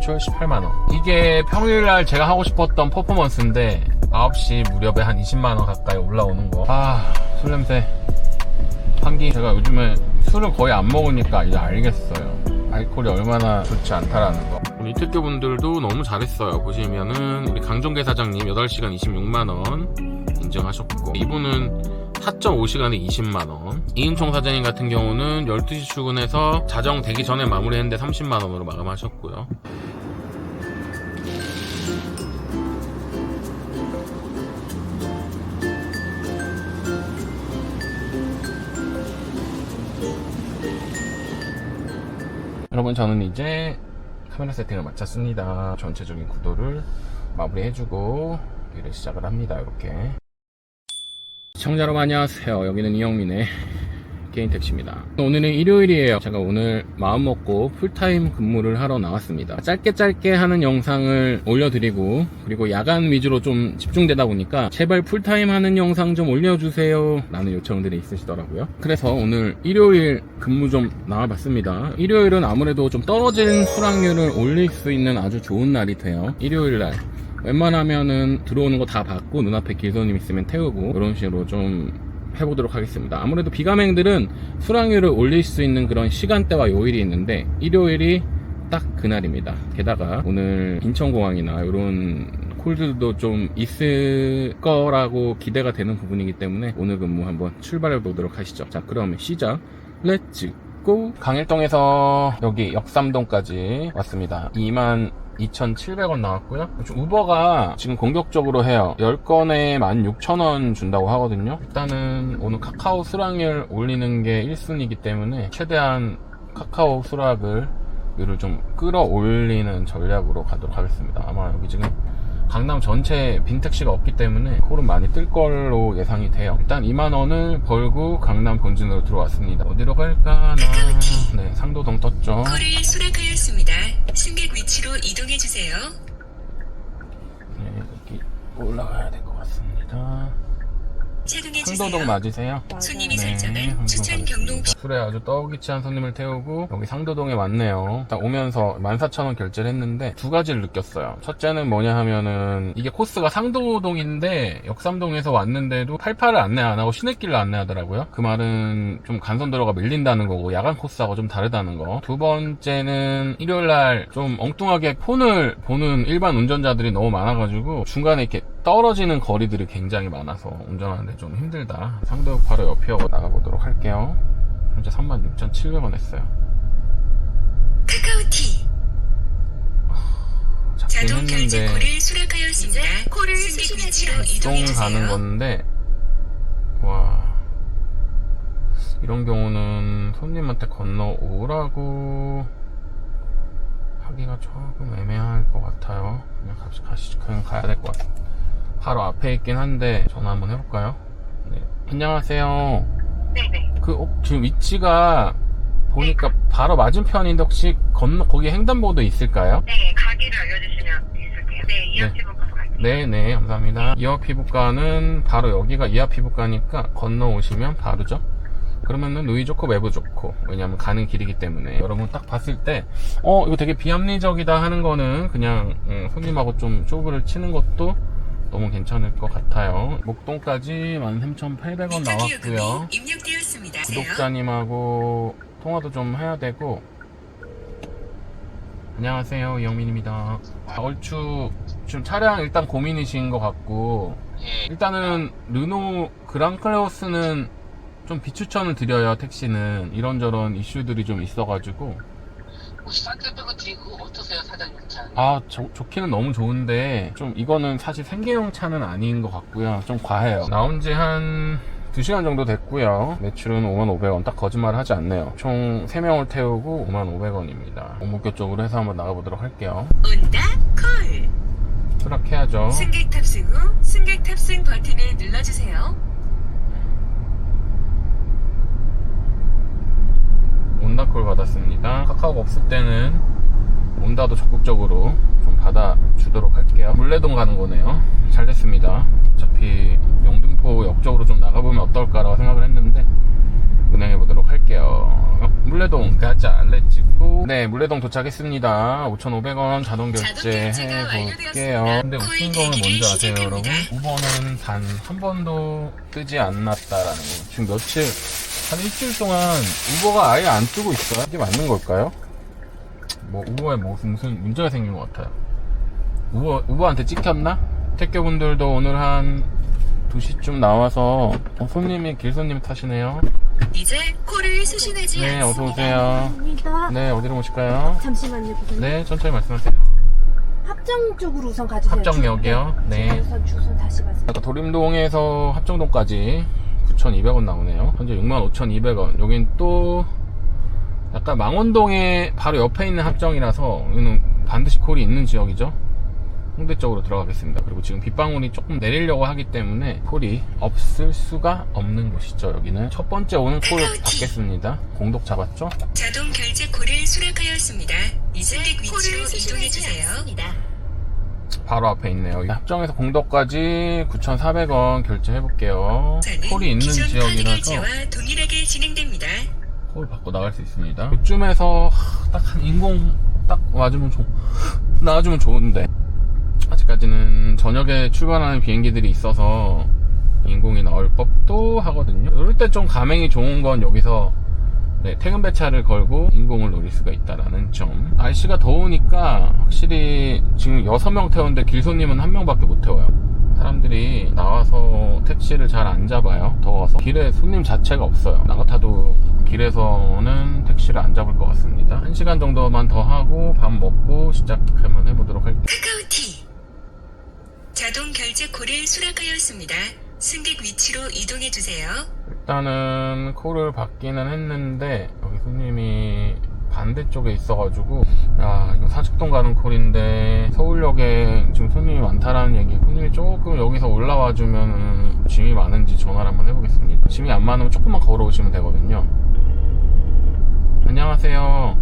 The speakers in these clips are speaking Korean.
9시 20분에 누적 매출 18만원. 이게 평일날 제가 하고 싶었던 퍼포먼스인데 9시 무렵에 한 20만원 가까이 올라오는 거. 아, 술 냄새. 환기. 제가 요즘에 술을 거의 안 먹으니까 이제 알겠어요. 알코올이 얼마나 좋지 않다라는 거. 우리 특교 분들도 너무 잘했어요. 보시면은 우리 강종계 사장님 8시간 26만원 인정하셨고 이분은 4.5시간에 20만원. 이은총 사장님 같은 경우는 12시 출근해서 자정 되기 전에 마무리했는데 30만원으로 마감하셨고요. 여러분 저는 이제 카메라 세팅을 마쳤습니다. 전체적인 구도를 마무리해주고 일을 시작을 합니다. 이렇게 시청자 여러분 안녕하세요. 여기는 이영민의 개인 택시입니다. 오늘은 일요일이에요. 제가 오늘 마음먹고 풀타임 근무를 하러 나왔습니다. 짧게 짧게 하는 영상을 올려드리고 그리고 야간 위주로 좀 집중되다 보니까 제발 풀타임 하는 영상 좀 올려주세요 라는 요청들이 있으시더라고요. 그래서 오늘 일요일 근무 좀 나와봤습니다. 일요일은 아무래도 좀 떨어진 수락률을 올릴 수 있는 아주 좋은 날이 돼요. 일요일 날. 웬만하면은 들어오는 거 다 받고 눈앞에 길손님 있으면 태우고 이런 식으로 좀 해보도록 하겠습니다. 아무래도 비가맹들은 수락률을 올릴 수 있는 그런 시간대와 요일이 있는데 일요일이 딱 그날입니다. 게다가 오늘 인천공항이나 이런 콜들도 좀 있을 거라고 기대가 되는 부분이기 때문에 오늘 근무 한번 출발해 보도록 하시죠. 자, 그러면 시작. 렛츠 고! 강일동에서 여기 역삼동까지 왔습니다. 2만 2,700원 나왔고요. 우버가 지금 공격적으로 해요. 10건에 16,000원 준다고 하거든요. 일단은 오늘 카카오 수락률 올리는 게 1순위이기 때문에 최대한 카카오 수락을 률을 좀 끌어올리는 전략으로 가도록 하겠습니다. 아마 여기 지금 강남 전체 빈택시가 없기 때문에 콜은 많이 뜰 걸로 예상이 돼요. 일단 2만원을 벌고 강남 본진으로 들어왔습니다. 어디로 갈까나. 네, 상도동 떴죠. 콜을 수락하였습니다. 승객 위치로 이동해 주세요. 네, 여기 올라가야 될 것 같습니다. 착용해 상도동. 맞으세요? 손님이 네, 설정한 추천 경로 가겠습니다. 술에 아주 떡이치한 손님을 태우고 여기 상도동에 왔네요. 일단 오면서 14,000원 결제를 했는데 두 가지를 느꼈어요. 첫째는 뭐냐 하면은 이게 코스가 상도동인데 역삼동에서 왔는데도 88을 안내 안 하고 시내길을 안내하더라고요. 그 말은 좀 간선도로가 밀린다는 거고 야간 코스하고 좀 다르다는 거. 두 번째는 일요일 날 좀 엉뚱하게 폰을 보는 일반 운전자들이 너무 많아가지고 중간에 이렇게 떨어지는 거리들이 굉장히 많아서 운전하는데 좀 힘들다. 상도역 바로 옆이어고 나가보도록 할게요. 현재 36,700원 했어요. 카카오티 잡긴 자동 결제 했는데 콜을 수락하였습니다. 위치로 똥 이동해 가는 주세요. 건데 와 이런 경우는 손님한테 건너오라고 하기가 조금 애매할 것 같아요 그냥 가시, 가시 그냥 가야 될 것 같아요 바로 앞에 있긴 한데 전화 한번 해볼까요? 네. 안녕하세요 네네. 그 어, 지금 위치가 보니까 바로 맞은편인데 혹시 건너 거기 횡단보도 있을까요? 네, 가게를 알려주시면 있을게요. 네, 이어 피부과 갈게요. 네네 감사합니다 이어 피부과는 바로 여기가 이하 피부과니까 건너 오시면 바로죠 그러면은 누이 좋고 외부 좋고 왜냐면 가는 길이기 때문에 여러분 딱 봤을 때 어 이거 되게 비합리적이다 하는 거는 그냥 음, 손님하고 좀 쇼부를 치는 것도 괜찮을 것 같아요. 목동까지 13,800원 나왔고요. 구독자님하고 통화도 좀 해야 되고. 안녕하세요. 이영민입니다. 아, 얼추 지금 차량 일단 고민이신 것 같고. 일단은 르노 그랑클레오스는 좀 비추천을 드려요 택시는. 이런저런 이슈들이 좀 있어가지고 혹시 산타페가 뒤고 어떠세요 사장님? 차? 아 저- 좋기는 너무 좋은데 좀 이거는 사실 생계용 차는 아닌 것 같고요. 좀 과해요. 나온 지한 2시간 정도 됐고요. 매출은 5,500원. 딱 거짓말 하지 않네요. 총 3명을 태우고 5,500원입니다. 오목교 쪽으로 해서 한번 나가보도록 할게요. 온다 콜. 수락해야죠. 승객 탑승 후 승객 탑승 버튼을 눌러주세요. 온다콜 받았습니다. 카카오가 없을 때는 온다도 적극적으로 좀 받아주도록 할게요. 물레동 가는 거네요. 잘 됐습니다. 어차피 영등포 역 쪽으로 좀 나가보면 어떨까라고 생각을 했는데 운행해 보도록 할게요 어, 물레동 가자 렛츠고 네, 물레동 도착했습니다. 5,500원 자동 결제 해볼게요. 근데 웃긴 거는 뭔지 아세요, 여러분? 시작합니다. 우버는 단한 번도 뜨지 않았다라는 거. 지금 며칠, 한 일주일 동안 우버가 아예 안 뜨고 있어요. 이게 맞는 걸까요? 뭐, 우버에 뭐 무슨 문제가 생긴 것 같아요. 우버, 우버한테 찍혔나? 택배분들도 오늘 한 2시쯤 나와서 어, 손님이 길손님 타시네요. 이제 코를 수신하지 네. 어서 오세요. 감사합니다. 네, 어디로 모실까요? 잠시만요, 고객님. 네, 천천히 말씀하세요. 합정 쪽으로 우선 가주세요. 합정역이요? 주- 네. 우선 주소 다시 말씀. 아까 도림동에서 합정동까지 9,200원 나오네요. 현재 65,200원. 여긴 또 약간 망원동에 바로 옆에 있는 합정이라서 여기는 반드시 콜이 있는 지역이죠. 홍대 쪽으로 들어가겠습니다. 그리고 지금 빗방울이 조금 내리려고 하기 때문에 콜이 없을 수가 없는 곳이죠. 여기는 첫 번째 오는 콜 받겠습니다. 공독 잡았죠? 자동 결제 코를 수락하였습니다. 이제 위치로 이동해 주세요. 바로 앞에 있네요. 합정에서 공덕까지 9,400원 결제해볼게요. 콜이 있는 지역이라서 동일하게 진행됩니다. 콜 받고 나갈 수 있습니다. 이쯤에서 딱 한 인공 딱 와주면 좋, 나와주면 좋은데 아직까지는 저녁에 출발하는 비행기들이 있어서 인공이 나올 법도 하거든요. 이럴 때좀 가맹이 좋은 건 여기서 네, 퇴근 배차를 걸고 인공을 노릴 수가 있다라는 점. 날씨가 더우니까 확실히 지금 6명 태웠는데 길손님은 한 명밖에 못 태워요. 사람들이 나와서 택시를 잘 안 잡아요. 더워서. 길에 손님 자체가 없어요. 나 같아도 길에서는 택시를 안 잡을 것 같습니다. 1시간 정도만 더 하고 밥 먹고 시작하면 해보도록 할게요. 카카오티 자동 결제 코를 수락하였습니다. 승객 위치로 이동해 주세요. 일단은 콜을 받기는 했는데 여기 손님이 반대쪽에 있어가지고 야 이거 사직동 가는 콜인데 서울역에 지금 손님이 많다라는 얘기 손님이 조금 여기서 올라와주면 짐이 많은지 전화를 한번 해보겠습니다 짐이 안 많으면 조금만 걸어오시면 되거든요 안녕하세요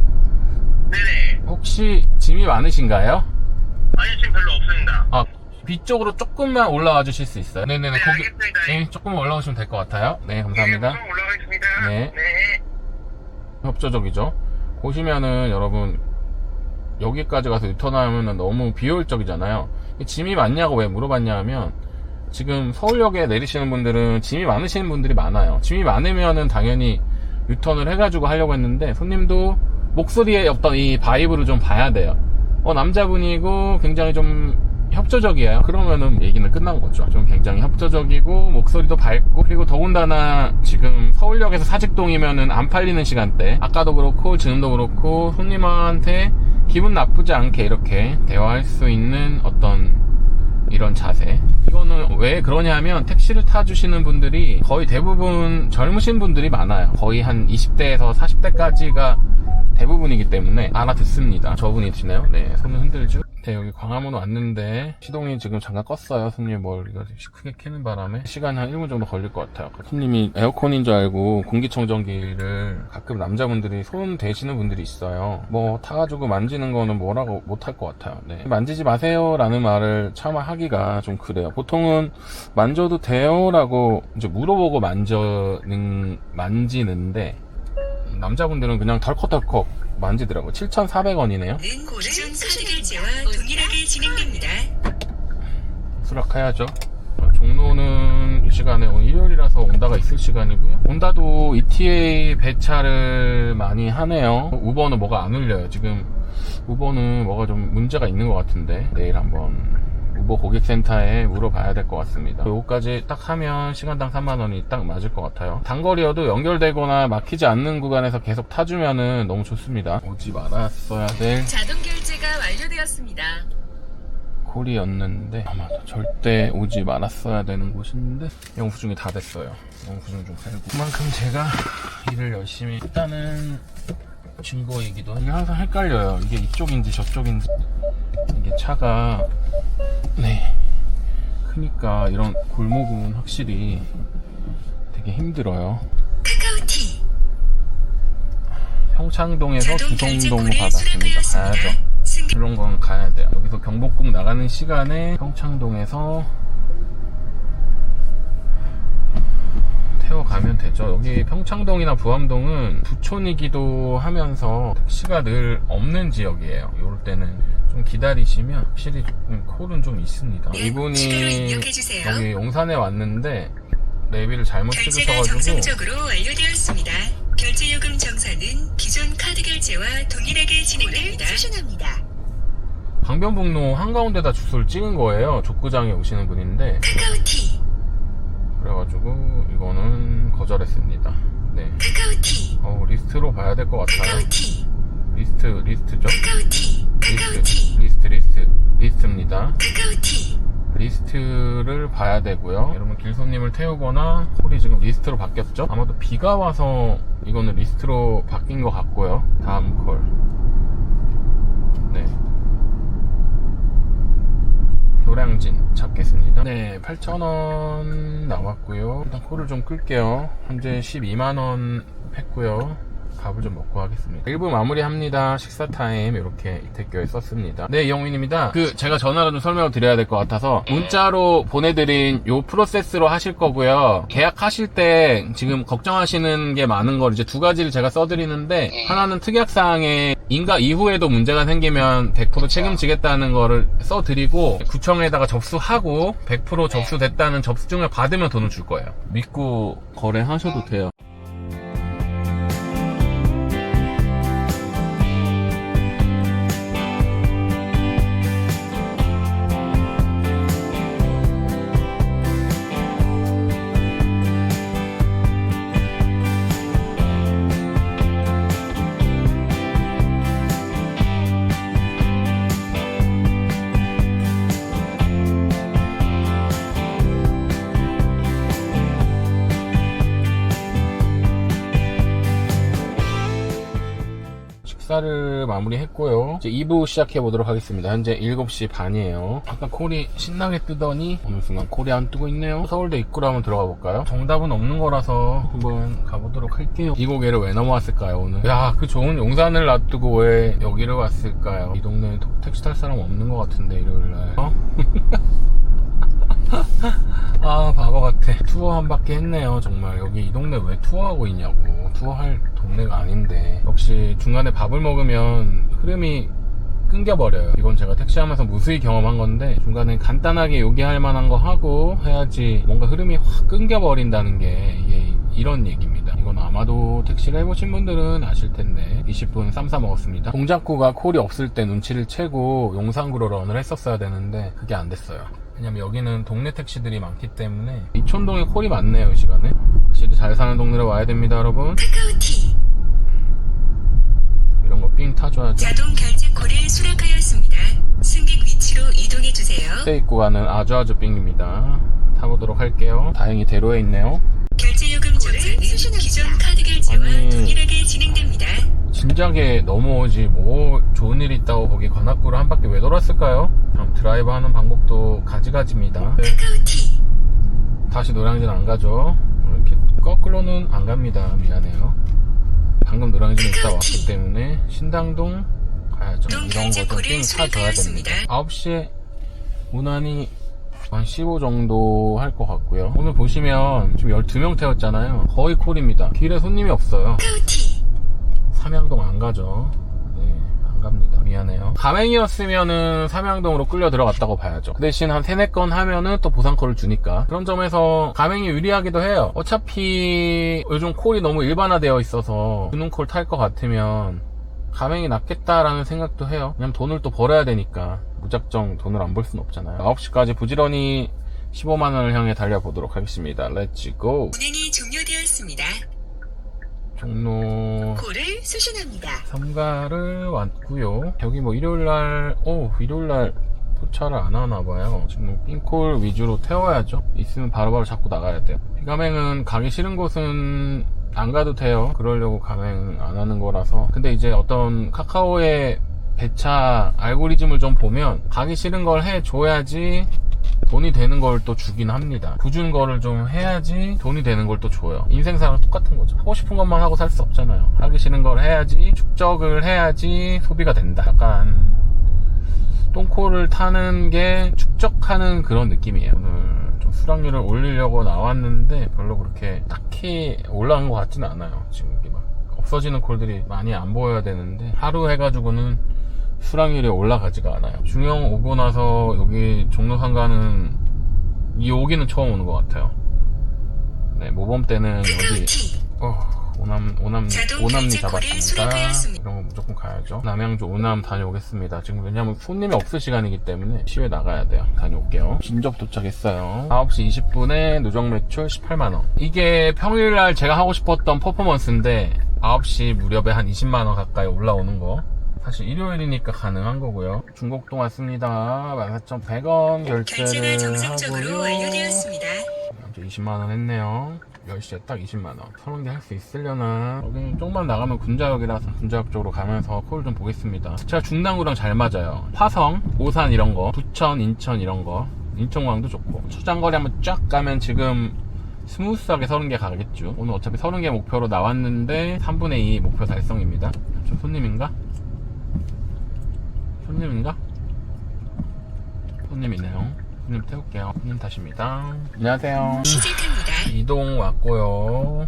네네. 혹시 짐이 많으신가요? 아니, 지금 별로 없습니다. 아 뒤쪽으로 조금만 올라와 주실 수 있어요? 네네네 네, 거기 알겠습니다. 네 조금만 올라오시면 될 것 같아요 네 감사합니다 예, 우선 올라가겠습니다. 네. 네. 협조적이죠. 보시면은 여러분 여기까지 가서 유턴하면은 너무 비효율적이잖아요. 짐이 많냐고 왜 물어봤냐 하면 지금 서울역에 내리시는 분들은 짐이 많으시는 분들이 많아요. 짐이 많으면은 당연히 유턴을 해가지고 하려고 했는데 손님도 목소리의 어떤 이 바이브를 좀 봐야 돼요. 어 남자분이고 굉장히 좀 협조적이에요. 그러면은 얘기는 끝난 거죠. 좀 굉장히 협조적이고 목소리도 밝고 그리고 더군다나 지금 서울역에서 사직동이면은 안 팔리는 시간대. 아까도 그렇고 지금도 그렇고 손님한테 기분 나쁘지 않게 이렇게 대화할 수 있는 어떤 이런 자세. 이거는 왜 그러냐면 택시를 타주시는 분들이 거의 대부분 젊으신 분들이 많아요. 거의 한 20대에서 40대까지가 대부분이기 때문에 알아듣습니다. 저분이시네요. 네, 손을 흔들죠. 네, 여기 광화문 왔는데 시동이 지금 잠깐 껐어요. 손님 뭘 이거 크게 켜는 바람에 시간이 한 1분 정도 걸릴 것 같아요. 손님이 에어컨인 줄 알고 공기청정기를 가끔 남자분들이 손 대시는 분들이 있어요. 뭐 타가지고 만지는 거는 뭐라고 못할 것 같아요. 네. 만지지 마세요라는 말을 차마 하기가 좀 그래요. 보통은 만져도 돼요라고 이제 물어보고 만져는 만지는데 남자분들은 그냥 덜컥덜컥 만지더라고요. 7,400원이네요. 는 기존 카드 결제와 동일하게 진행됩니다. 수락해야죠. 어, 종로는 이 시간에 오늘 일요일이라서 온다가 있을 시간이고요. 온다도 ETA 배차를 많이 하네요. 우버는 뭐가 안 울려요. 지금 우버는 뭐가 좀 문제가 있는 것 같은데 내일 한번 우버 고객센터에 물어봐야 될 것 같습니다. 요거까지 딱 하면 시간당 3만원이 딱 맞을 것 같아요. 단거리여도 연결되거나 막히지 않는 구간에서 계속 타주면은 너무 좋습니다. 오지 말았어야 될 자동 결제가 완료되었습니다. 콜이었는데 아마 절대 오지 말았어야 되는 곳인데 영수증이 다 됐어요 영수증 좀 팔고 그만큼 제가 일을 열심히 일단은 증거이기도 이게 항상 헷갈려요. 이게 이쪽인지 저쪽인지. 이게 차가. 네. 크니까 이런 골목은 확실히 되게 힘들어요. 카카오티. 평창동에서 자동 결제 두성동 코를 받았습니다. 가야죠. 그런 건 가야 돼요. 여기서 경복궁 나가는 시간에 평창동에서 태워 가면 되죠. 여기 평창동이나 부암동은 부촌이기도 하면서 택시가 늘 없는 지역이에요. 이럴 때는 좀 기다리시면 확실히 조금 콜은 좀 있습니다. 네, 이분이. 여기 용산에 왔는데 내비를 잘못 찍으셔가지고 정상적으로 완료되었습니다. 결제 요금 정산은 기존 카드 결제와 동일하게 진행됩니다. 수신합니다. 강변북로 한가운데다 주소를 찍은 거예요. 족구장에 오시는 분인데 카카오티, 그래가지고 이거는 거절했습니다. 네. 카카오티, 어, 리스트로 봐야 될 것 같아요. 카카오티, 리스트, 리스트죠? 카카오티, 카카오티, 리스트, 리스트, 리스트, 리스트입니다. 카카오티. 리스트를 봐야 되고요. 여러분 길손님을 태우거나 콜이 지금 리스트로 바뀌었죠? 아마도 비가 와서 이거는 리스트로 바뀐 것 같고요. 다음 콜. 네. 노량진 잡겠습니다. 네, 8,000원 나왔고요. 일단 콜을 좀 끌게요. 현재 12만원 했고요. 밥을 좀 먹고 하겠습니다. 1부 마무리합니다. 식사 타임 이렇게 이태교에 썼습니다. 네, 이영민입니다. 그 제가 전화로 좀 설명을 드려야 될 것 같아서 문자로 보내드린 요 프로세스로 하실 거고요. 계약하실 때 지금 걱정하시는 게 많은 걸 이제 두 가지를 제가 써드리는데 하나는 특약사항에 인가 이후에도 문제가 생기면 100% 책임지겠다는 거를 써드리고 구청에다가 접수하고 100% 접수됐다는 접수증을 받으면 돈을 줄 거예요. 믿고 거래하셔도 돼요. 이제 2부 시작해 보도록 하겠습니다. 현재 7시 반이에요. 아까 콜이 신나게 뜨더니 어느 순간 콜이 안 뜨고 있네요. 서울대 입구로 한번 들어가 볼까요? 정답은 없는 거라서 한번 가보도록 할게요. 이 고개를 왜 넘어왔을까요, 오늘? 야, 그 좋은 용산을 놔두고 왜 여기를 왔을까요? 이 동네에 택시 탈 사람 없는 것 같은데, 일요일 날. 어? 아 바보 같아 투어 한 바퀴 했네요 정말 여기 이 동네 왜 투어하고 있냐고 투어할 동네가 아닌데 역시 중간에 밥을 먹으면 흐름이 끊겨버려요. 이건 제가 택시하면서 무수히 경험한 건데 중간에 간단하게 요기할 만한 거 하고 해야지 뭔가 흐름이 확 끊겨버린다는 게 이게 이런 얘기입니다. 이건 아마도 택시를 해보신 분들은 아실 텐데 20분 쌈싸 먹었습니다. 동작구가 콜이 없을 때 눈치를 채고 용산구로 런을 했었어야 되는데 그게 안 됐어요. 왜냐면 여기는 동네 택시들이 많기 때문에 이촌동에 콜이 많네요 이 시간에. 확실히 잘 사는 동네로 와야 됩니다 여러분. 카카오티 삥 타줘야죠 자동 결제 콜을 수락하였습니다. 승객 위치로 이동해 주세요. 스테이 구간은 아주 아주 삥입니다 타보도록 할게요 다행히 대로에 있네요 결제 요금 정산은 기존 카드 결제와 아니. 동일하게 진행됩니다. 진작에 넘어오지 뭐 좋은 일 있다고 거기 관악구를 한 바퀴 왜 돌았을까요? 참 드라이브 하는 방법도 가지가지입니다 네, 카카오티 다시 노량진 안 가죠 이렇게 거꾸로는 안 갑니다 미안해요 방금 노량진에 있다 왔기 때문에 신당동 가야죠. 이런 거좀삥 사줘야 됩니다. 9시에 무난히 한 15 정도 할 것 같고요. 오늘 보시면 지금 12명 태웠잖아요. 거의 콜입니다. 길에 손님이 없어요. 삼양동 안 가죠. 네, 안 갑니다. 미안해요. 가맹이었으면은 삼양동으로 끌려 들어갔다고 봐야죠. 그 대신 한 세네 건 하면은 또 보상콜을 주니까. 그런 점에서 가맹이 유리하기도 해요. 어차피 요즘 콜이 너무 일반화되어 있어서 주는 콜 탈 것 같으면 가맹이 낫겠다라는 생각도 해요. 왜냐면 돈을 또 벌어야 되니까. 무작정 돈을 안 벌 수는 없잖아요. 9시까지 부지런히 15만 원을 향해 달려보도록 하겠습니다. 렛츠고! 운행이 종료되었습니다. 종로 콜을 수신합니다. 삼가를 왔고요. 여기 뭐 일요일날, 오 일요일날 포차를 안 하나 봐요. 지금 뭐 삥콜 위주로 태워야죠. 있으면 바로바로 잡고 나가야 돼요. 비가맹은 가기 싫은 곳은 안 가도 돼요. 그러려고 가맹 안 하는 거라서. 근데 이제 어떤 카카오의 배차 알고리즘을 좀 보면 가기 싫은 걸 해줘야지 돈이 되는 걸 또 주긴 합니다. 굳은 거를 좀 해야지 돈이 되는 걸 또 줘요. 인생사랑 똑같은 거죠. 하고 싶은 것만 하고 살 수 없잖아요. 하기 싫은 걸 해야지, 축적을 해야지 소비가 된다. 약간 똥코를 타는 게 축적하는 그런 느낌이에요. 오늘 좀 수락률을 올리려고 나왔는데 별로 그렇게 딱히 올라간 것 같지는 않아요. 지금 이게 막 없어지는 콜들이 많이 안 보여야 되는데 하루 해가지고는 수락률이 올라가지가 않아요. 중형 오고 나서 여기 종로 상 가는 이 오기는 처음 오는 것 같아요. 네, 모범 때는 여기 어, 오남, 오남, 오남리 잡았습니다. 이런 거 무조건 가야죠. 남양주 오남 다녀오겠습니다. 지금 왜냐면 손님이 없을 시간이기 때문에 시외 나가야 돼요. 다녀올게요. 진접 도착했어요. 9시 20분에 누적 매출 18만 원. 이게 평일날 제가 하고 싶었던 퍼포먼스인데 9시 무렵에 한 20만 원 가까이 올라오는 거. 사실 일요일이니까 가능한 거고요. 중곡동 왔습니다. 14,100원 결제가 결제를 정상적으로 하고요. 완료되었습니다. 이제 20만원 했네요 10시에 딱 20만원 서른 개할수 있으려나 여기 조금만 나가면 군자역이라서 군자역 쪽으로 가면서 콜 좀 보겠습니다 제가 중랑구랑 잘 맞아요 화성, 오산 이런 거 부천, 인천 이런 거 인천공항도 좋고 초장거리 한번 쫙 가면 지금 스무스하게 30개 가겠죠 오늘 어차피 30개 목표로 나왔는데 3분의 2 목표 달성입니다 저 손님인가? 손님인가? 손님이네요 손님 태울게요 손님 탓입니다 안녕하세요 시작합니다. 이동 왔고요.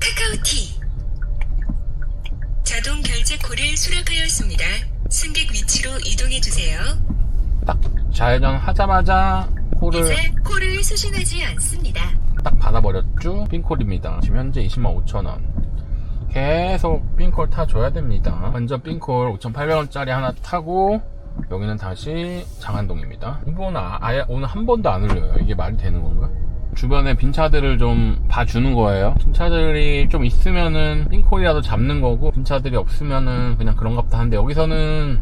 카카오티 자동 결제 코를 수락하였습니다. 승객 위치로 이동해 주세요. 딱 좌회전 하자마자 콜을 이제 코를 수신하지 않습니다. 딱 받아버렸죠. 冰콜입니다. 지금 현재 20만 5천 원. 계속 핑콜 타줘야 됩니다. 먼저 핑콜 5,800원짜리 하나 타고 여기는 다시 장안동입니다. 이번 아, 아예 오늘 한 번도 안 흘려요. 이게 말이 되는 건가? 주변에 빈 차들을 좀 봐주는 거예요. 빈 차들이 좀 있으면은 핑콜이라도 잡는 거고 빈 차들이 없으면은 그냥 그런갑다 한데 여기서는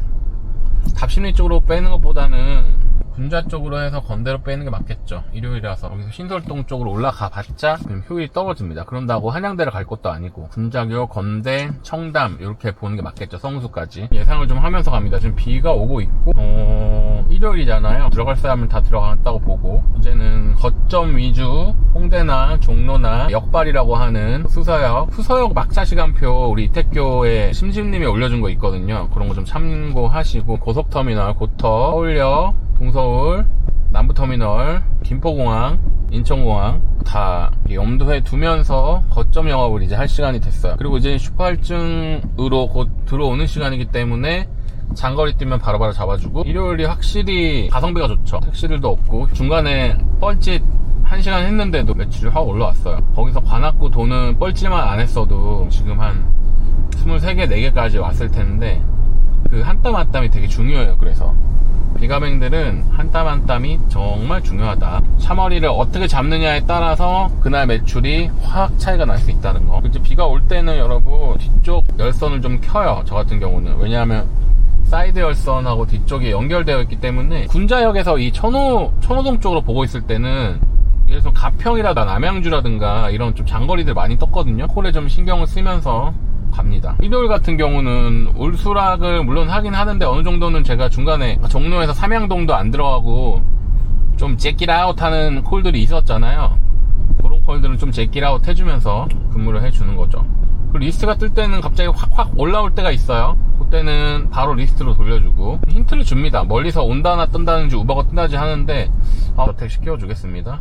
답심리 쪽으로 빼는 것보다는 군자 쪽으로 해서 건대로 빼는 게 맞겠죠. 일요일이라서 여기서 신설동 쪽으로 올라가 봤자 효율이 떨어집니다. 그런다고 한양대를 갈 것도 아니고 군자교, 건대, 청담 이렇게 보는 게 맞겠죠. 성수까지 예상을 좀 하면서 갑니다. 지금 비가 오고 있고 어, 일요일이잖아요. 들어갈 사람은 다 들어갔다고 보고 이제는 거점 위주 홍대나 종로나 역발이라고 하는 수서역 수서역 막차 시간표 우리 이태교에 심심님이 올려준 거 있거든요. 그런 거 좀 참고하시고 고속터미널 고터 서울역 동서울, 남부터미널, 김포공항, 인천공항 다 염두에 두면서 거점 영업을 이제 할 시간이 됐어요. 그리고 이제 슈퍼할증으로 곧 들어오는 시간이기 때문에 장거리 뛰면 바로바로 잡아주고 일요일이 확실히 가성비가 좋죠. 택시들도 없고 중간에 뻘짓 1시간 했는데도 매출이 확 올라왔어요. 거기서 관악구 돈은 뻘짓만 안 했어도 지금 한 23개, 4개까지 왔을 텐데 그 한 땀 한 땀이 되게 중요해요. 그래서 비가맹들은 한 땀 한 땀이 정말 중요하다. 차머리를 어떻게 잡느냐에 따라서 그날 매출이 확 차이가 날 수 있다는 거. 이제 비가 올 때는 여러분 뒤쪽 열선을 좀 켜요. 저 같은 경우는 왜냐하면 사이드 열선하고 뒤쪽이 연결되어 있기 때문에 군자역에서 이 천호 천호동 쪽으로 보고 있을 때는 예를 들어 가평이라든가 남양주라든가 이런 좀 장거리들 많이 떴거든요. 콜에 좀 신경을 쓰면서 갑니다. 일요일 같은 경우는 울수락을 물론 하긴 하는데 어느 정도는 제가 중간에 종로에서 삼양동도 안 들어가고 좀 제끼라웃 하는 콜들이 있었잖아요. 그런 콜들은 좀 제끼라웃 해주면서 근무를 해주는 거죠. 그 리스트가 뜰 때는 갑자기 확확 올라올 때가 있어요. 그때는 바로 리스트로 돌려주고 힌트를 줍니다. 멀리서 온다나 뜬다는지 우버가 뜬다지 하는데 아, 택시 끼워주겠습니다.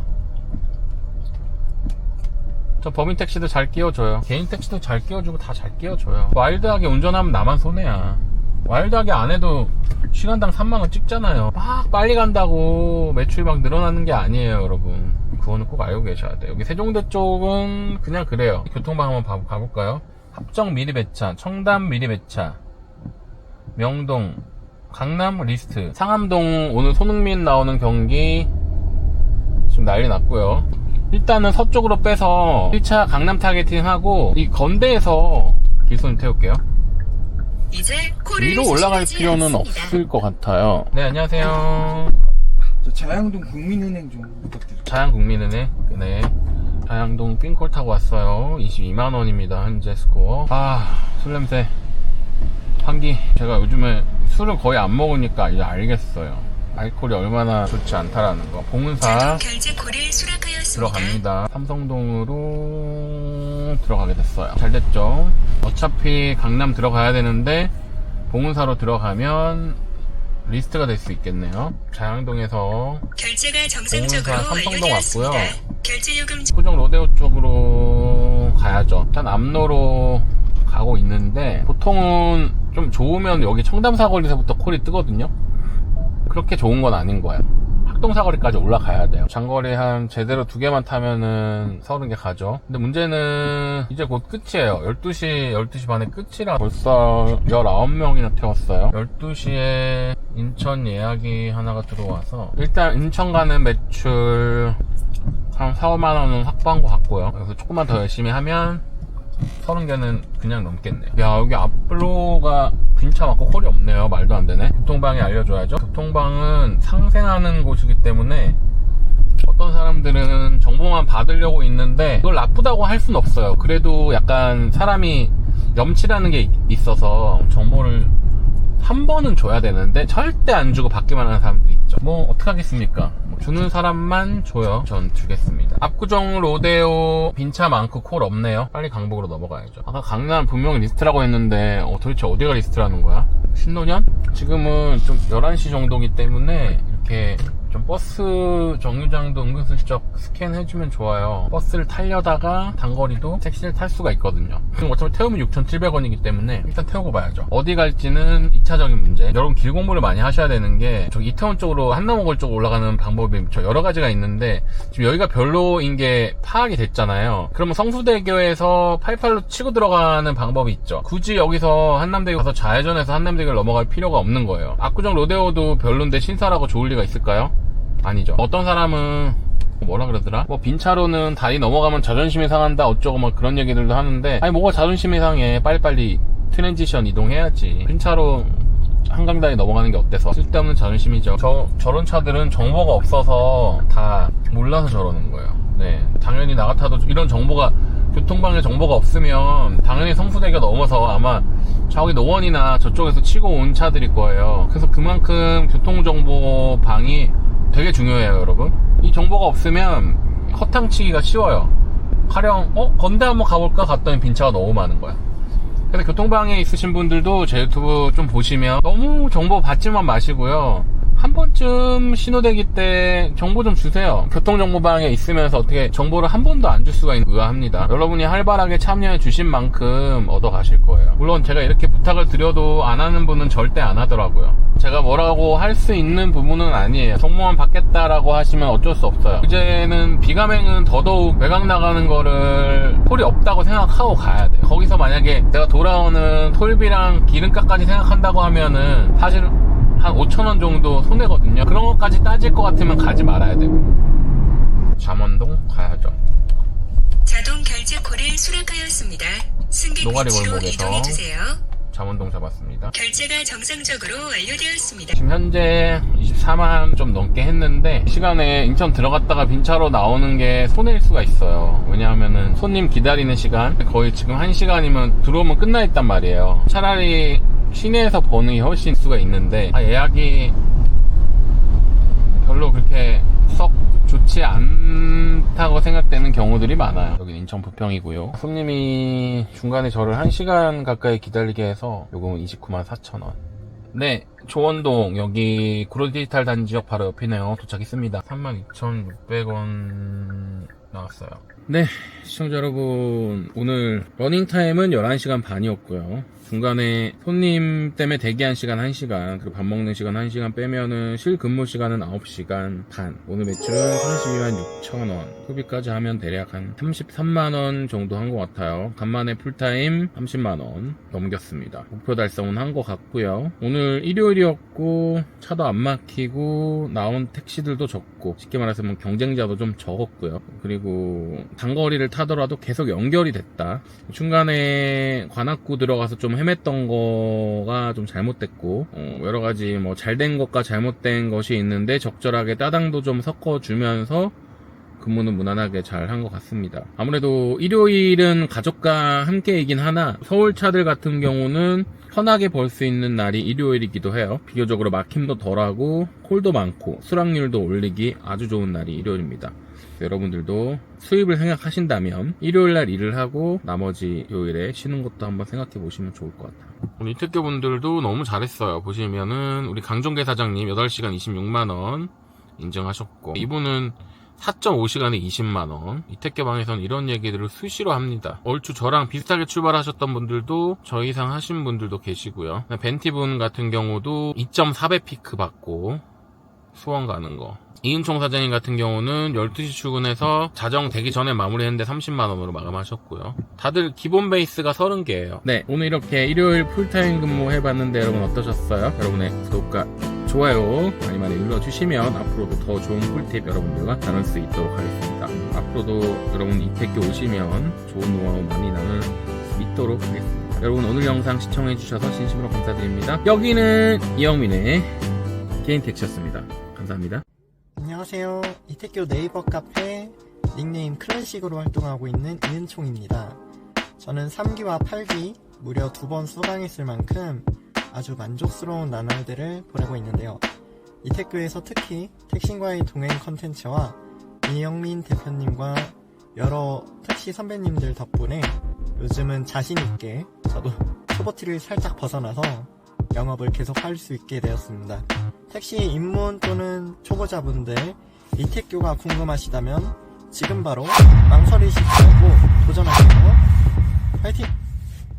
저 범인 택시도 잘 끼워줘요. 개인 택시도 잘 끼워주고 다 잘 끼워줘요. 와일드하게 운전하면 나만 손해야. 와일드하게 안 해도 시간당 3만원 찍잖아요. 막 빨리 간다고 매출이 막 늘어나는 게 아니에요, 여러분. 그거는 꼭 알고 계셔야 돼요. 여기 세종대 쪽은 그냥 그래요. 교통방 한번 봐- 가볼까요? 합정 미리 배차, 청담 미리 배차, 명동, 강남 리스트, 상암동 오늘 손흥민 나오는 경기 지금 난리 났고요. 일단은 서쪽으로 빼서 1차 강남 타겟팅하고 이 건대에서 길손 태울게요. 이제 코를 위로 올라갈 수신하지 필요는 않습니다. 없을 것 같아요. 네, 안녕하세요. 저 자양동 국민은행 좀 부탁드릴게요. 자양국민은행, 네. 자양동 삥콜 타고 왔어요. 22만원입니다, 현재 스코어. 아, 술 냄새. 환기. 제가 요즘에 술을 거의 안 먹으니까 이제 알겠어요. 알코올이 얼마나 좋지 않다라는 거. 봉은사. 자동 결제 코를. 들어갑니다. 삼성동으로 들어가게 됐어요. 잘 됐죠? 어차피 강남 들어가야 되는데 봉은사로 들어가면 리스트가 될 수 있겠네요. 자양동에서 결제가 정상적으로 삼성동. 왔고요. 결제 요금 구정 로데오 쪽으로 가야죠. 일단 암로로 가고 있는데 보통은 좀 좋으면 여기 청담사거리에서부터 콜이 뜨거든요. 그렇게 좋은 건 아닌 거야. 학동사거리까지 올라가야 돼요. 장거리 한 제대로 두 개만 타면은 서른 개 가죠. 근데 문제는 이제 곧 끝이에요. 12시, 12시 반에 끝이라 벌써 19명이나 태웠어요. 12시에 인천 예약이 하나가 들어와서 일단 인천 가는 매출 한 4, 5만 원은 확보한 것 같고요. 그래서 조금만 더 열심히 하면 30개는 그냥 넘겠네요. 야, 여기 앞로가 빈차 맞고 콜이 없네요. 말도 안 되네. 교통방에 알려줘야죠. 교통방은 상생하는 곳이기 때문에 어떤 사람들은 정보만 받으려고 있는데 그걸 나쁘다고 할 순 없어요. 그래도 약간 사람이 염치라는 게 있어서 정보를 한 번은 줘야 되는데 절대 안 주고 받기만 하는 사람들이. 뭐 어떡하겠습니까? 뭐 주는 사람만 줘요. 전 주겠습니다. 압구정 로데오 빈차 많고 콜 없네요. 빨리 강북으로 넘어가야죠. 아까 강남 분명히 리스트라고 했는데 어, 도대체 어디가 리스트라는 거야? 신노년? 지금은 좀 11시 정도기 때문에 이렇게 좀 버스 정류장도 은근슬쩍 스캔해주면 좋아요. 버스를 타려다가 단거리도 택시를 탈 수가 있거든요. 그럼 어차피 태우면 6,700원이기 때문에 일단 태우고 봐야죠. 어디 갈지는 2차적인 문제. 여러분 길 공부를 많이 하셔야 되는 게 저기 이태원 쪽으로 한남원골 쪽으로 올라가는 방법이 저 여러 가지가 있는데 지금 여기가 별로인 게 파악이 됐잖아요. 그러면 성수대교에서 88로 치고 들어가는 방법이 있죠. 굳이 여기서 한남대교 가서 좌회전해서 한남대교를 넘어갈 필요가 없는 거예요. 압구정 로데오도 별론데 신설하고 좋을 리가 있을까요? 아니죠. 어떤 사람은 뭐라 그러더라? 뭐 빈차로는 다리 넘어가면 자존심이 상한다 어쩌고 뭐 그런 얘기들도 하는데 아니 뭐가 자존심이 상해. 빨리빨리 트랜지션 이동해야지. 빈차로 한강다리 넘어가는 게 어때서? 쓸데없는 자존심이죠. 저, 저런 차들은 정보가 없어서 다 몰라서 저러는 거예요. 네. 당연히 나 같아도 이런 정보가 교통방에 정보가 없으면 당연히 성수대교 넘어서 아마 저기 노원이나 저쪽에서 치고 온 차들일 거예요. 그래서 그만큼 교통정보방이 중요해요, 여러분. 이 정보가 없으면 허탕치기가 쉬워요. 가령 어 건대 한번 가볼까 갔더니 빈차가 너무 많은 거야. 그래서 교통방에 있으신 분들도 제 유튜브 좀 보시면 너무 정보 받지만 마시고요. 한 번쯤 신호대기 때 정보 좀 주세요. 교통정보방에 있으면서 어떻게 정보를 한 번도 안 줄 수가 있는 의아합니다. 여러분이 활발하게 참여해 주신 만큼 얻어 가실 거예요. 물론 제가 이렇게 부탁을 드려도 안 하는 분은 절대 안 하더라고요. 제가 뭐라고 할 수 있는 부분은 아니에요. 정보만 받겠다라고 하시면 어쩔 수 없어요. 이제는 비가맹은 더더욱 외곽 나가는 거를 톨이 없다고 생각하고 가야 돼요. 거기서 만약에 내가 돌아오는 톨비랑 기름값까지 생각한다고 하면은 사실 한 5천원 정도 손해거든요. 그런 것까지 따질 것 같으면 가지 말아야 되고. 잠원동 가야죠. 자동 결제 콜을 수락하였습니다. 승객 노가리 위치로 골목에서. 이동해 주세요. 잠원동 잡았습니다. 결제가 정상적으로 완료되었습니다. 지금 현재 24만 좀 넘게 했는데 시간에 인천 들어갔다가 빈차로 나오는 게 손해일 수가 있어요. 왜냐하면은 손님 기다리는 시간 거의 지금 1시간이면 들어오면 끝나 있단 말이에요. 차라리 시내에서 버는 게 훨씬 수가 있는데 아, 예약이 별로 그렇게 썩 좋지 않다고 생각되는 경우들이 많아요. 여기 인천 부평이고요. 손님이 중간에 저를 1시간 가까이 기다리게 해서 요금은 29만 4천원. 네, 조원동 여기 구로 디지털 단지역 바로 옆이네요. 도착했습니다. 32,600원 나왔어요. 네, 시청자 여러분 오늘 러닝 타임은 11시간 반이었고요. 중간에 손님 때문에 대기한 시간 1시간, 그리고 밥 먹는 시간 1시간 빼면은 실 근무 시간은 9시간 반. 오늘 매출은 32만 6천원. 소비까지 하면 대략 한 33만원 정도 한 것 같아요. 간만에 풀타임 30만원 넘겼습니다. 목표 달성은 한 것 같고요. 오늘 일요일이었고, 차도 안 막히고, 나온 택시들도 적고, 쉽게 말해서 뭐 경쟁자도 좀 적었고요. 그리고 단거리를 타더라도 계속 연결이 됐다. 중간에 관악구 들어가서 좀 헤맸던 거가 좀 잘못됐고 어, 여러 가지 뭐 잘된 것과 잘못된 것이 있는데 적절하게 따당도 좀 섞어주면서 근무는 무난하게 잘 한 것 같습니다. 아무래도 일요일은 가족과 함께이긴 하나 서울 차들 같은 경우는 편하게 벌 수 있는 날이 일요일이기도 해요. 비교적으로 막힘도 덜하고 콜도 많고 수락률도 올리기 아주 좋은 날이 일요일입니다. 여러분들도 수입을 생각하신다면 일요일날 일을 하고 나머지 요일에 쉬는 것도 한번 생각해 보시면 좋을 것 같아요. 우리 이특교 분들도 너무 잘했어요. 보시면은 우리 강종계 사장님 8시간 26만원 인정하셨고 이분은 4.5시간에 20만원. 이태께 방에선 이런 얘기들을 수시로 합니다. 얼추 저랑 비슷하게 출발하셨던 분들도 저 이상 하신 분들도 계시고요. 벤티분 같은 경우도 2.4배 피크 받고 수원 가는 거. 이은총 사장님 같은 경우는 12시 출근해서 자정 되기 전에 마무리했는데 30만원으로 마감하셨고요. 다들 기본 베이스가 30개예요. 네, 오늘 이렇게 일요일 풀타임 근무 해봤는데 여러분 어떠셨어요? 여러분의 구독과 좋아요 많이 많이 눌러주시면 앞으로도 더 좋은 꿀팁 여러분들과 나눌 수 있도록 하겠습니다. 앞으로도 여러분 이태교 오시면 좋은 노하우 많이 나눌 수 있도록 하겠습니다. 여러분 오늘 영상 시청해주셔서 진심으로 감사드립니다. 여기는 이영민의 게임택시였습니다. 감사합니다. 안녕하세요. 이태교 네이버 카페 닉네임 클래식으로 활동하고 있는 이은총입니다. 저는 3기와 8기 무려 두 번 수강했을 만큼 아주 만족스러운 나날들을 보내고 있는데요. 이태교에서 특히 택신과의 동행 컨텐츠와 이영민 대표님과 여러 택시 선배님들 덕분에 요즘은 자신있게 저도 초보티를 살짝 벗어나서 영업을 계속 할 수 있게 되었습니다. 택시 입문 또는 초보자분들 이택교가 궁금하시다면 지금 바로 망설이시지 말고 도전하세요. 파이팅!